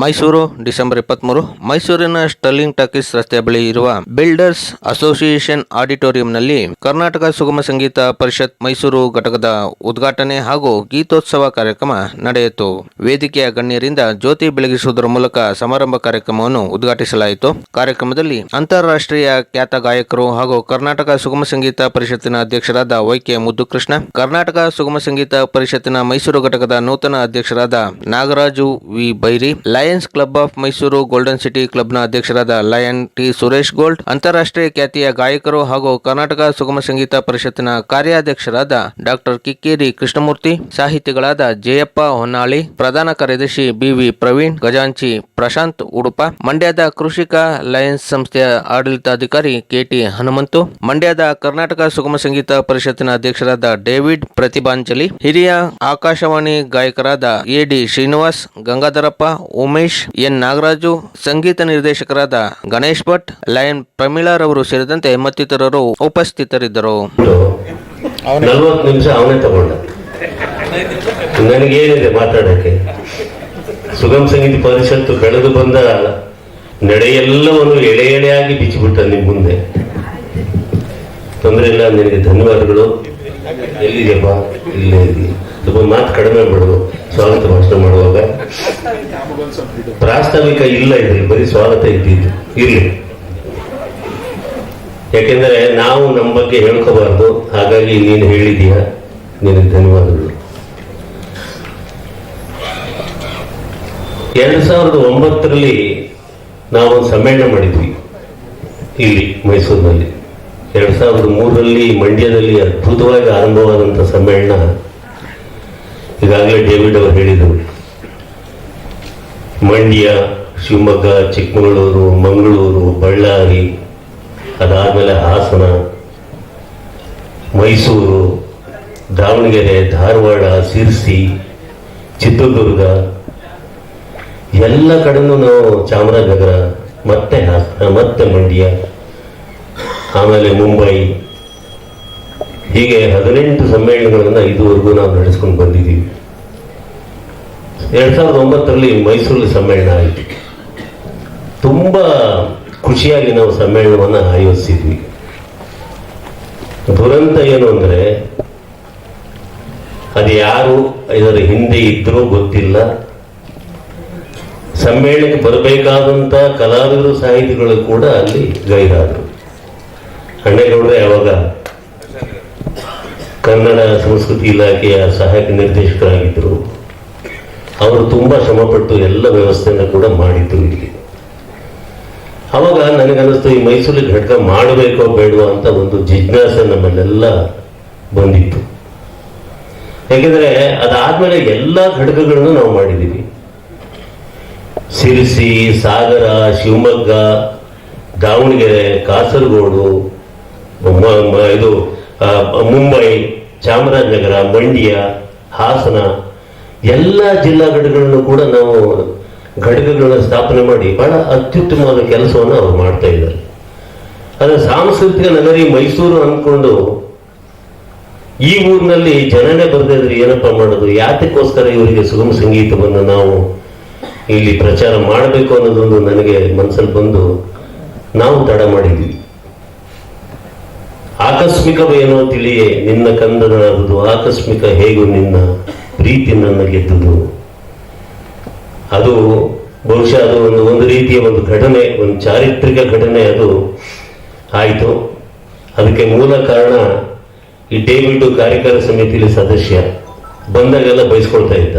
Mysuru, December ಇಪ್ಪತ್ಮೂರು. ಮೈಸೂರಿನ sterling talkies ರಸ್ತೆಯ ಬಳಿ ಇರುವ ಬಿಲ್ಡರ್ಸ್ ಅಸೋಸಿಯೇಷನ್ ಆಡಿಟೋರಿಯಂನಲ್ಲಿ ಕರ್ನಾಟಕ ಸುಗಮ ಸಂಗೀತ ಪರಿಷತ್ ಮೈಸೂರು ಘಟಕದ ಉದ್ಘಾಟನೆ ಹಾಗೂ ಗೀತೋತ್ಸವ ಕಾರ್ಯಕ್ರಮ ನಡೆಯಿತು. ವೇದಿಕೆಯ ಗಣ್ಯರಿಂದ ಜ್ಯೋತಿ ಬೆಳಗಿಸುವುದರ ಮೂಲಕ ಸಮಾರಂಭ ಕಾರ್ಯಕ್ರಮವನ್ನು ಉದ್ಘಾಟಿಸಲಾಯಿತು. ಕಾರ್ಯಕ್ರಮದಲ್ಲಿ ಅಂತಾರಾಷ್ಟ್ರೀಯ ಖ್ಯಾತ ಗಾಯಕರು ಹಾಗೂ ಕರ್ನಾಟಕ ಸುಗಮ ಸಂಗೀತ ಪರಿಷತ್ತಿನ ಅಧ್ಯಕ್ಷರಾದ ವೈಕೆ ಮುದ್ದುಕೃಷ್ಣ, ಕರ್ನಾಟಕ ಸುಗಮ ಸಂಗೀತ ಪರಿಷತ್ತಿನ ಮೈಸೂರು ಘಟಕದ ನೂತನ ಅಧ್ಯಕ್ಷರಾದ Nagaraju V. Bairi Lions Club of Mysuru Golden City ಕ್ಲಬ್ನ ಅಧ್ಯಕ್ಷರಾದ ಲಯನ್ ಟಿ ಸುರೇಶ್ ಗೋಲ್ಡ್, ಅಂತಾರಾಷ್ಟ್ರೀಯ ಖ್ಯಾತಿಯ ಗಾಯಕರು ಹಾಗೂ ಕರ್ನಾಟಕ ಸುಗಮ ಸಂಗೀತ ಪರಿಷತ್ತಿನ ಕಾರ್ಯಾಧ್ಯಕ್ಷರಾದ ಡಾಕ್ಟರ್ ಕಿಕ್ಕೇರಿ ಕೃಷ್ಣಮೂರ್ತಿ, ಸಾಹಿತಿಗಳಾದ ಜಯಪ್ಪ ಹೊನ್ನಾಳಿ, ಪ್ರಧಾನ ಕಾರ್ಯದರ್ಶಿ ಬಿವಿ ಪ್ರವೀಣ್ ಗಜಾಂಚಿ ಪ್ರಶಾಂತ್ ಉಡುಪ, ಮಂಡ್ಯದ ಕೃಷಿಕ ಲಯನ್ಸ್ ಸಂಸ್ಥೆಯ ಆಡಳಿತಾಧಿಕಾರಿ ಕೆಟಿ ಹನುಮಂತು, ಮಂಡ್ಯದ ಕರ್ನಾಟಕ ಸುಗಮ ಸಂಗೀತ ಪರಿಷತ್ತಿನ ಅಧ್ಯಕ್ಷರಾದ ಡೇವಿಡ್ ಪ್ರತಿಭಾಂಜಲಿ, ಹಿರಿಯ Akashvani ಗಾಯಕರಾದ A D Srinivas, Gangadharappa Umesh, N. Nagaraju, ಸಂಗೀತ ನಿರ್ದೇಶಕರಾದ ಗಣೇಶ್ ಭಟ್, ಲಯನ್ ಪ್ರಮೀಳಾರವರು ಸೇರಿದಂತೆ ಮತ್ತಿತರರು ಉಪಸ್ಥಿತರಿದ್ದರು. ನಿಮಿಷ ಅವನೇ ತಗೊಂಡ. ನನಗೇನಿದೆ ಮಾತಾಡಕ್ಕೆ? ಸುಗಮ ಸಂಗೀತ ಪರಿಷತ್ತು ಬೆಳೆದು ಬಂದ ನಡೆಯೆಲ್ಲವನ್ನು ಎಳೆ ಎಳೆಯಾಗಿ ಬಿಚ್ಚಿಬಿಟ್ಟ ನಿಮ್ ಮುಂದೆ. ತೊಂದರೆ ಇಲ್ಲ, ನಿನಗೆ ಧನ್ಯವಾದಗಳು. ಎಲ್ಲಿದೆಯಪ್ಪ ಇಲ್ಲೇ ಇದ್ದೀನಿ ಸ್ವಲ್ಪ ಮಾತು ಕಡಿಮೆ ಮಾಡುದು ಸ್ವಾಗತ ಭಾಷಣ ಮಾಡುವಾಗ. ಪ್ರಾಸ್ತಾವಿಕ ಇಲ್ಲ ಇದ್ರಿ ಬರೀ ಸ್ವಾಗತ ಇದ್ದಿದ್ದು. ಇರ್ಲಿ. ಯಾಕೆಂದ್ರೆ ನಾವು ನಮ್ಮ ಬಗ್ಗೆ ಹೇಳ್ಕೋಬಾರ್ದು. ಹಾಗಾಗಿ ನೀನು ಹೇಳಿದೀಯ ನಿನಗೆ ಧನ್ಯವಾದಗಳು. ಎರಡ್ ಸಾವಿರದ ಒಂಬತ್ತರಲ್ಲಿ ನಾವು ಸಮ್ಮೇಳನ ಮಾಡಿದ್ವಿ ಇಲ್ಲಿ ಮೈಸೂರಿನಲ್ಲಿ. ಎರಡ್ ಸಾವಿರದ ಮೂರರಲ್ಲಿ ಮಂಡ್ಯದಲ್ಲಿ ಅದ್ಭುತವಾಗಿ ಆರಂಭವಾದಂಥ ಸಮ್ಮೇಳನ ಈಗಾಗಲೇ ಡೇವಿಡ್ ಅವರು ಹೇಳಿದರು. ಮಂಡ್ಯ, ಶಿವಮೊಗ್ಗ, ಚಿಕ್ಕಮಗಳೂರು, ಮಂಗಳೂರು, ಬಳ್ಳಾರಿ, ಅದಾದಮೇಲೆ ಹಾಸನ, ಮೈಸೂರು, ದಾವಣಗೆರೆ, ಧಾರವಾಡ, ಸಿರ್ಸಿ, ಚಿತ್ರದುರ್ಗ, ಎಲ್ಲ ಕಡೆನೂ ನಾವು ಚಾಮರಾಜನಗರ, ಮತ್ತೆ ಹಾಸನ, ಮತ್ತೆ ಮಂಡ್ಯ, ಆಮೇಲೆ ಮುಂಬೈ ಹೀಗೆ ಹದಿನೆಂಟು ಸಮ್ಮೇಳನಗಳನ್ನ ಇದುವರೆಗೂ ನಾವು ನಡೆಸ್ಕೊಂಡು ಬಂದಿದ್ದೀವಿ. ಎರಡ್ ಸಾವಿರದ ಒಂಬತ್ತರಲ್ಲಿ ಮೈಸೂರಲ್ಲಿ ಸಮ್ಮೇಳನ ಆಯಿತು. ತುಂಬ ಖುಷಿಯಾಗಿ ನಾವು ಸಮ್ಮೇಳನವನ್ನು ಆಯೋಜಿಸಿದ್ವಿ. ದುರಂತ ಏನು ಅಂದರೆ, ಅದು ಯಾರು ಇದರ ಹಿಂದೆ ಇದ್ರೂ ಗೊತ್ತಿಲ್ಲ. ಸಮ್ಮೇಳನಕ್ಕೆ ಬರಬೇಕಾದಂಥ ಕಲಾವಿದರು, ಸಾಹಿತಿಗಳು ಕೂಡ ಅಲ್ಲಿ ಗೈರಾದರು. ಅಣ್ಣೇಗೌಡ್ರೆ ಯಾವಾಗ ಕನ್ನಡ ಸಂಸ್ಕೃತಿ ಇಲಾಖೆಯ ಸಹಾಯಕ ನಿರ್ದೇಶಕರಾಗಿದ್ದರು. ಅವರು ತುಂಬಾ ಶ್ರಮಪಟ್ಟು ಎಲ್ಲ ವ್ಯವಸ್ಥೆಯನ್ನು ಕೂಡ ಮಾಡಿದ್ರು ಇಲ್ಲಿ. ಅವಾಗ ನನಗನ್ನಿಸ್ತು, ಈ ಮೈಸೂರಿಗೆ ಘಟಕ ಮಾಡಬೇಕೋ ಬೇಡವೋ ಅಂತ ಒಂದು ಜಿಜ್ಞಾಸೆ ನಮ್ಮಲ್ಲೆಲ್ಲ ಬಂದಿತ್ತು. ಯಾಕೆಂದ್ರೆ ಅದಾದ್ಮೇಲೆ ಎಲ್ಲ ಘಟಕಗಳನ್ನು ನಾವು ಮಾಡಿದ್ದೀವಿ. ಸಿರಿಸಿ, ಸಾಗರ, ಶಿವಮೊಗ್ಗ, ದಾವಣಗೆರೆ, ಕಾಸರಗೋಡು ಇದು ಮುಂಬೈ ಚಾಮರಾಜನಗರ, ಮಂಡ್ಯ, ಹಾಸನ ಎಲ್ಲ ಜಿಲ್ಲಾ ಘಟಕಗಳನ್ನು ಕೂಡ ನಾವು ಘಟಕಗಳನ್ನ ಸ್ಥಾಪನೆ ಮಾಡಿ ಬಹಳ ಅತ್ಯುತ್ತಮವಾದ ಕೆಲಸವನ್ನು ಅವರು ಮಾಡ್ತಾ ಇದ್ದಾರೆ. ಆದರೆ ಸಾಂಸ್ಕೃತಿಕ ನಗರಿ ಮೈಸೂರು ಅಂದ್ಕೊಂಡು ಈ ಊರಿನಲ್ಲಿ ಜನನೇ ಬರದೇ ಇದ್ರೆ ಏನಪ್ಪ ಮಾಡೋದು? ಯಾತಕ್ಕೋಸ್ಕರ ಇವರಿಗೆ ಸುಗಮ ಸಂಗೀತವನ್ನು ನಾವು ಇಲ್ಲಿ ಪ್ರಚಾರ ಮಾಡಬೇಕು ಅನ್ನೋದೊಂದು ನನಗೆ ಮನಸ್ಸಲ್ಲಿ ಬಂದು ನಾವು ತಡ ಮಾಡಿದ್ವಿ. ಆಕಸ್ಮಿಕವೇನೋ ತಿಳಿಯೇ ನಿನ್ನ ಕಂದನಾಗುವುದು ಆಕಸ್ಮಿಕ ಹೇಗೂ ನಿನ್ನ ಪ್ರೀತಿ ನನ್ನ ಗೆದ್ದುದು. ಅದು ಬಹುಶಃ ಅದು ಒಂದು ಒಂದು ರೀತಿಯ ಒಂದು ಘಟನೆ, ಒಂದು ಚಾರಿತ್ರಿಕ ಘಟನೆ ಅದು. ಆಯಿತು. ಅದಕ್ಕೆ ಮೂಲ ಕಾರಣ ಈ ಡೇವಿಡ್ ಕಾರ್ಯಕಾರ ಸಮಿತಿಯಲ್ಲಿ ಸದಸ್ಯ ಬಂದಾಗೆಲ್ಲ ಬಯಸ್ಕೊಳ್ತಾ ಇದ್ದ.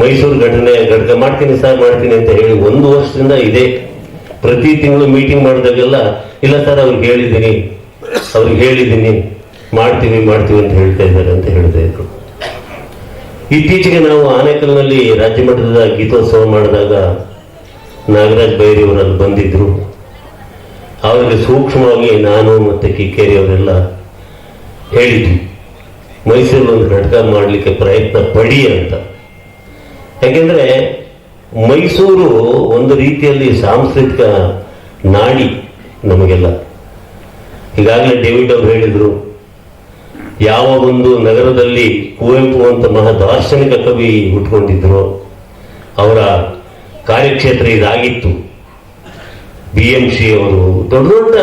ಮೈಸೂರು ಘಟನೆ ಘಟಕ ಮಾಡ್ತೀನಿ ಸರ್, ಮಾಡ್ತೀನಿ ಅಂತ ಹೇಳಿ ಒಂದು ವರ್ಷದಿಂದ ಇದೆ ಪ್ರತಿ ತಿಂಗಳು ಮೀಟಿಂಗ್ ಮಾಡಿದಾಗೆಲ್ಲ, ಇಲ್ಲ ಸರ್, ಅವ್ರಿಗೆ ಹೇಳಿದ್ದೀನಿ. ಅವ್ರಿಗೆ ಹೇಳಿದ್ದೀನಿ, ಮಾಡ್ತೀವಿ ಮಾಡ್ತೀವಿ ಅಂತ ಹೇಳ್ತಾ ಇದ್ದಾರೆ ಅಂತ ಹೇಳ್ತಾ ಇದ್ರು. ಇತ್ತೀಚೆಗೆ ನಾವು ಆನೇಕಲ್ನಲ್ಲಿ ರಾಜ್ಯ ಮಟ್ಟದ ಗೀತೋತ್ಸವ ಮಾಡಿದಾಗ ನಾಗರಾಜ್ ಬೈರಿ ಅವರಲ್ಲಿ ಬಂದಿದ್ರು. ಅವರಿಗೆ ಸೂಕ್ಷ್ಮವಾಗಿ ನಾನು ಮತ್ತೆ ಕಿಕ್ಕೇರಿ ಅವರೆಲ್ಲ ಹೇಳಿದ್ವಿ. ಮೈಸೂರಲ್ಲಿ ಒಂದು ಘಟಕ ಮಾಡಲಿಕ್ಕೆ ಪ್ರಯತ್ನ ಪಡಿ ಅಂತ. ಯಾಕೆಂದರೆ ಮೈಸೂರು ಒಂದು ರೀತಿಯಲ್ಲಿ ಸಾಂಸ್ಕೃತಿಕ ನಾಡಿ ನಮಗೆಲ್ಲ. ಈಗಾಗಲೇ ಡೇವಿಡ್ ಅವರು ಹೇಳಿದ್ರು ಯಾವ ಒಂದು ನಗರದಲ್ಲಿ ಕುವೆಂಪು ಅಂತ ಮಹಾ ದಾರ್ಶನಿಕ ಕವಿ ಹುಟ್ಕೊಂಡಿದ್ರು, ಅವರ ಕಾರ್ಯಕ್ಷೇತ್ರ ಇದಾಗಿತ್ತು. ಬಿ ಎಂ ಸಿ ಅವರು, ದೊಡ್ಡ ದೊಡ್ಡ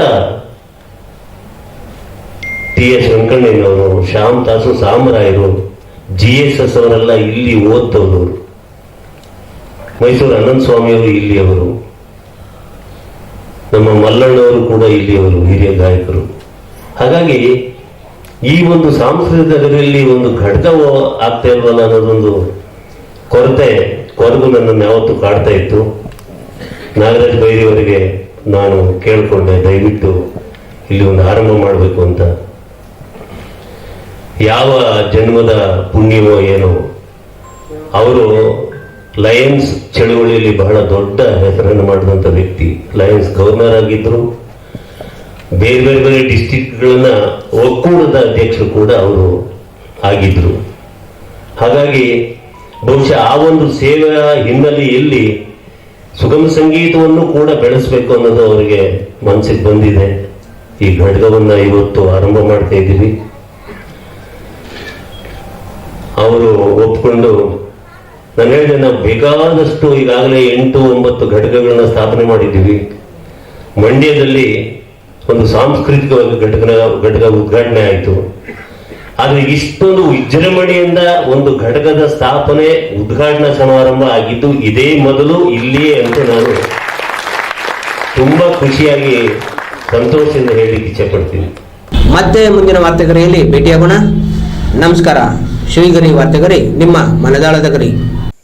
ಟಿ ಎಸ್ ವೆಂಕಣ್ಣಯ್ಯನವರು, ಶ್ಯಾಮ್ ತಾಸು ಸಾಮರಾಯರು, ಜಿ ಎಸ್ ಎಸ್ ಅವರೆಲ್ಲ ಇಲ್ಲಿ ಓದ್ತವರು ಮೈಸೂರು ಅನಂತ ಸ್ವಾಮಿಯವರು ಇಲ್ಲಿಯವರು ನಮ್ಮ ಮಲ್ಲಣ್ಣವರು ಕೂಡ ಇಲ್ಲಿ ಅವರು ಹಿರಿಯ ಗಾಯಕರು. ಹಾಗಾಗಿ ಈ ಒಂದು ಸಾಂಸ್ಕೃತಿಕದಲ್ಲಿ ಒಂದು ಘಟಕ ಆಗ್ತಾ ಇಲ್ವಲ್ಲ ಅನ್ನೋದೊಂದು ಕೊರತೆ, ಕೊರಗು ನನ್ನನ್ನು ಯಾವತ್ತೂ ಕಾಡ್ತಾ ಇತ್ತು. ನಾಗರಾಜ್ ಬೈರಿಯವರಿಗೆ ನಾನು ಕೇಳಿಕೊಂಡೆ, ದಯವಿಟ್ಟು ಇಲ್ಲಿ ಒಂದು ಆರಂಭ ಮಾಡಬೇಕು ಅಂತ. ಯಾವ ಜನ್ಮದ ಪುಣ್ಯವೋ ಏನೋ, ಅವರು ಲಯನ್ಸ್ ಚಳುವಳಿಯಲ್ಲಿ ಬಹಳ ದೊಡ್ಡ ಹೆಸರನ್ನು ಮಾಡಿದಂಥ ವ್ಯಕ್ತಿ. ಲಯನ್ಸ್ ಗವರ್ನರ್ ಆಗಿದ್ರು. ಬೇರೆ ಬೇರೆ ಬೇರೆ ಡಿಸ್ಟಿಕ್ಗಳನ್ನ ಒಕ್ಕೂಟದ ಅಧ್ಯಕ್ಷರು ಕೂಡ ಅವರು ಆಗಿದ್ರು. ಹಾಗಾಗಿ ಬಹುಶಃ ಆ ಒಂದು ಸೇವೆಯ ಹಿನ್ನೆಲೆಯಲ್ಲಿ ಸುಗಮ ಸಂಗೀತವನ್ನು ಕೂಡ ಬೆಳೆಸಬೇಕು ಅನ್ನೋದು ಅವರಿಗೆ ಮನಸ್ಸಿಗೆ ಬಂದಿದೆ. ಈ ಘಟಕವನ್ನ ಇವತ್ತು ಆರಂಭ ಮಾಡ್ತಾ ಇದ್ದೀವಿ. ಅವರು ಒಪ್ಕೊಂಡು ನಾನು ಹೇಳಿದೆ ನಾವು ಬೇಕಾದಷ್ಟು ಈಗಾಗಲೇ ಎಂಟು ಒಂಬತ್ತು ಘಟಕಗಳನ್ನ ಸ್ಥಾಪನೆ ಮಾಡಿದ್ದೀವಿ. ಮಂಡ್ಯದಲ್ಲಿ ಒಂದು ಸಾಂಸ್ಕೃತಿಕ ಘಟಕ ಘಟಕ ಉದ್ಘಾಟನೆ ಆಯಿತು. ಆದರೆ ಇಷ್ಟೊಂದು ವಿಜೃಂಭಣೆಯಿಂದ ಒಂದು ಘಟಕದ ಸ್ಥಾಪನೆ, ಉದ್ಘಾಟನಾ ಸಮಾರಂಭ ಆಗಿದ್ದು ಇದೇ ಮೊದಲು ಇಲ್ಲಿಯೇ ಅಂತ ನಾನು ತುಂಬಾ ಖುಷಿಯಾಗಿ ಸಂತೋಷದಿಂದ ಹೇಳಲಿಕ್ಕೆ ಇಚ್ಛೆ ಪಡ್ತೀನಿ ಮತ್ತೆ ಮುಂದಿನ ವಾರ್ತೆಗರಿಯಲ್ಲಿ ಭೇಟಿಯಾಗೋಣ. ನಮಸ್ಕಾರ. ಶ್ರೀಗರಿ ವಾರ್ತೆಗರಿ, ನಿಮ್ಮ ಮನದಾಳದ ಗರಿ.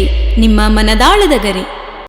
ಶ್ರೀಗರಿ ನಿಮ್ಮ ಮನದಾಳದ ಗರಿ.